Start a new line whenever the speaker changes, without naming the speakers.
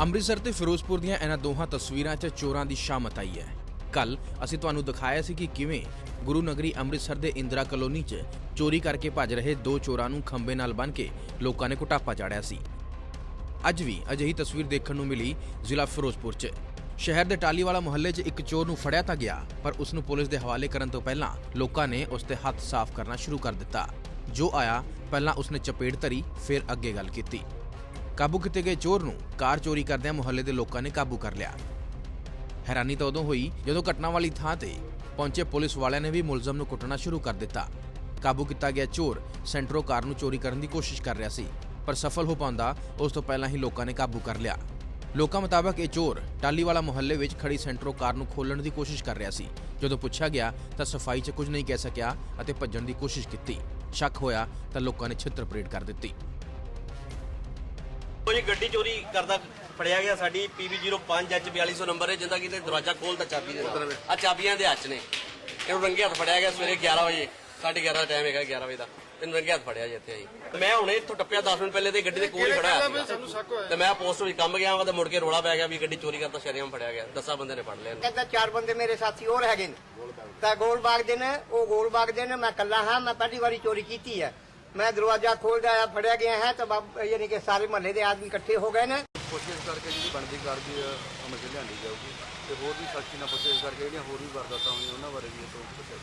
ਅੰਮ੍ਰਿਤਸਰ ਤੇ ਫਿਰੋਜ਼ਪੁਰ ਦੀਆਂ ਇਹਨਾਂ ਦੋਹਾਂ ਤਸਵੀਰਾਂ 'ਚ ਚੋਰਾਂ ਦੀ ਸ਼ਾਮਤ ਆਈ ਹੈ। ਕੱਲ ਅਸੀਂ ਤੁਹਾਨੂੰ ਦਿਖਾਇਆ ਸੀ ਕਿ ਕਿਵੇਂ ਗੁਰੂ ਨਗਰੀ ਅੰਮ੍ਰਿਤਸਰ ਦੇ ਇੰਦਰਾ ਕਲੋਨੀ 'ਚ ਚੋਰੀ ਕਰਕੇ ਭੱਜ ਰਹੇ ਦੋ ਚੋਰਾਂ ਨੂੰ ਖੰਬੇ ਨਾਲ ਬੰਨ੍ਹ ਕੇ ਲੋਕਾਂ ਨੇ ਕੁਟਾਪਾ ਚਾੜਿਆ ਸੀ। ਅੱਜ ਵੀ ਅਜਿਹੀ ਤਸਵੀਰ ਦੇਖਣ ਨੂੰ ਮਿਲੀ ਜ਼ਿਲ੍ਹਾ ਫਿਰੋਜ਼ਪੁਰ 'ਚ। ਸ਼ਹਿਰ ਦੇ ਟਾਲੀਵਾਲਾ ਮੁਹੱਲੇ 'ਚ ਇੱਕ ਚੋਰ ਨੂੰ ਫੜਿਆ ਤਾਂ ਗਿਆ, ਪਰ ਉਸ ਨੂੰ ਪੁਲਿਸ ਦੇ ਹਵਾਲੇ ਕਰਨ ਤੋਂ ਪਹਿਲਾਂ ਲੋਕਾਂ ਨੇ ਉਸ ਦੇ ਹੱਥ ਸਾਫ਼ ਕਰਨਾ ਸ਼ੁਰੂ ਕਰ ਦਿੱਤਾ। ਜੋ ਆਇਆ, ਪਹਿਲਾਂ ਉਸਨੇ ਚਪੇੜ ਧਰੀ, ਫਿਰ ਅੱਗੇ ਗੱਲ ਕੀਤੀ। ਕਾਬੂ ਕੀਤੇ ਗਏ ਚੋਰ ਨੂੰ ਕਾਰ ਚੋਰੀ ਕਰਦਿਆਂ ਮੁਹੱਲੇ ਦੇ ਲੋਕਾਂ ਨੇ ਕਾਬੂ ਕਰ ਲਿਆ। ਹੈਰਾਨੀ ਤਾਂ ਉਦੋਂ ਹੋਈ ਜਦੋਂ ਘਟਨਾ ਵਾਲੀ ਥਾਂ ਤੇ ਪਹੁੰਚੇ ਪੁਲਿਸ ਵਾਲਿਆਂ ਨੇ ਵੀ ਮੁਲਜ਼ਮ ਨੂੰ ਕੁੱਟਣਾ ਸ਼ੁਰੂ ਕਰ ਦਿੱਤਾ। ਕਾਬੂ ਕੀਤਾ ਗਿਆ ਚੋਰ ਸੈਂਟਰੋ ਕਾਰ ਨੂੰ ਚੋਰੀ ਕਰਨ ਦੀ ਕੋਸ਼ਿਸ਼ ਕਰ ਰਿਹਾ ਸੀ, ਪਰ ਸਫਲ ਹੋ ਪਾਉਂਦਾ ਉਸ ਤੋਂ ਪਹਿਲਾਂ ਹੀ ਲੋਕਾਂ ਨੇ ਕਾਬੂ ਕਰ ਲਿਆ। ਲੋਕਾਂ ਮੁਤਾਬਕ ਇਹ ਚੋਰ ਟਾਲੀਵਾਲਾ ਮੁਹੱਲੇ ਵਿੱਚ ਖੜੀ ਸੈਂਟਰੋ ਕਾਰ ਨੂੰ ਖੋਲਣ ਦੀ ਕੋਸ਼ਿਸ਼ ਕਰ ਰਿਹਾ ਸੀ। ਜਦੋਂ ਪੁੱਛਿਆ ਗਿਆ ਤਾਂ ਸਫ਼ਾਈ 'ਚ ਕੁਝ ਨਹੀਂ ਕਹਿ ਸਕਿਆ ਅਤੇ ਭੱਜਣ ਦੀ ਕੋਸ਼ਿਸ਼ ਕੀਤੀ। ਸ਼ੱਕ ਹੋਇਆ ਤਾਂ ਲੋਕਾਂ ਨੇ ਛਿੱਤਰ ਪਰੇਡ ਕਰ ਦਿੱਤੀ।
ਉਹ ਜੀ, ਗੱਡੀ ਚੋਰੀ ਕਰਦਾ ਫੜਿਆ ਗਿਆ ਸਾਡੀ PB05 H4200 ਨੰਬਰ ਹੈ, ਜਿੰਦਾ ਕਿ ਦਰਵਾਜ਼ਾ ਖੋਲਦਾ ਚਾਬੀ ਦੇ ਨਾਲ। ਆ ਚਾਬੀਆਂ ਦੇ ਹੱਥ ਨੇ। ਇਹਨੂੰ ਰੰਗੇ ਹੱਥ ਫੜਿਆ ਗਿਆ ਸਵੇਰੇ 11 ਵਜੇ 11:30 ਦਾ ਟਾਈਮ ਹੈਗਾ 11 ਵਜੇ ਦਾ। ਇਹਨੂੰ ਰੰਗੇ ਹੱਥ ਫੜਿਆ ਜੀ ਇੱਥੇ ਆਈ। ਮੈਂ ਹੁਣੇ ਇੱਥੋਂ ਟੱਪਿਆ 10 ਮਿੰਟ ਪਹਿਲੇ ਤੇ ਗੱਡੀ ਦੇ ਕੋਲ ਹੀ ਖੜਾ ਹੋਇਆ ਤੇ ਮੈਂ ਪੋਸਟ ਵਿੱਚ ਕੰਮ ਗਿਆ ਵਾ ਤੇ ਮੁੜ ਕੇ ਰੋਲਾ ਪੈ ਗਿਆ ਵੀ ਗੱਡੀ ਚੋਰੀ ਕਰਦਾ ਸ਼ਰਿਆਮ ਫੜਿਆ ਗਿਆ। ਦਸਾਂ ਬੰਦੇ ਨੇ ਫੜ ਲਿਆ ਇਹਨੂੰ।
ਕਹਿੰਦਾ ਚਾਰ ਬੰਦੇ ਮੇਰੇ ਸਾਥੀ ਹੋਰ ਹੈਗੇ ਨੇ। ਤਾਂ ਗੋਲਬਾਗ ਦੇ ਨੇ, ਉਹ ਗੋਲਬਾਗ ਦੇ ਨੇ। ਮੈਂ ਕੱਲਾ ਹਾਂ, ਮੈਂ ਪਹਿਲੀ ਵਾਰੀ ਚੋਰੀ ਕੀਤੀ ਹੈ। ਮੈਂ ਦਰਵਾਜ਼ਾ ਖੋਲਦਾ ਆ, ਫੜਿਆ ਗਿਆ ਹੈ ਤਾਂ ਬਾਬ- ਯਾਨੀ ਕਿ ਸਾਰੇ ਮਹੱਲੇ ਦੇ ਆਦਮੀ ਇਕੱਠੇ ਹੋ ਗਏ ਨੇ।
ਕੋਸ਼ਿਸ਼ ਕਰਕੇ ਜਿਹੜੀ ਬਣਦੀ ਕਾਰਵਾਈ ਅਮਲ ਚ ਲਿਆਂਦੀ ਜਾਊਗੀ ਤੇ ਹੋਰ ਵੀ ਸਖਤੀ ਨਾਲ ਕੋਸ਼ਿਸ਼ ਕਰਕੇ ਜਿਹੜੀਆਂ ਹੋਰ ਵੀ ਵਾਰਦਾਤਾਂ ਹੋਈਆਂ, ਉਹਨਾਂ ਬਾਰੇ ਵੀ ਇਹ ਤੋਂ ਪੁੱਛਿਆ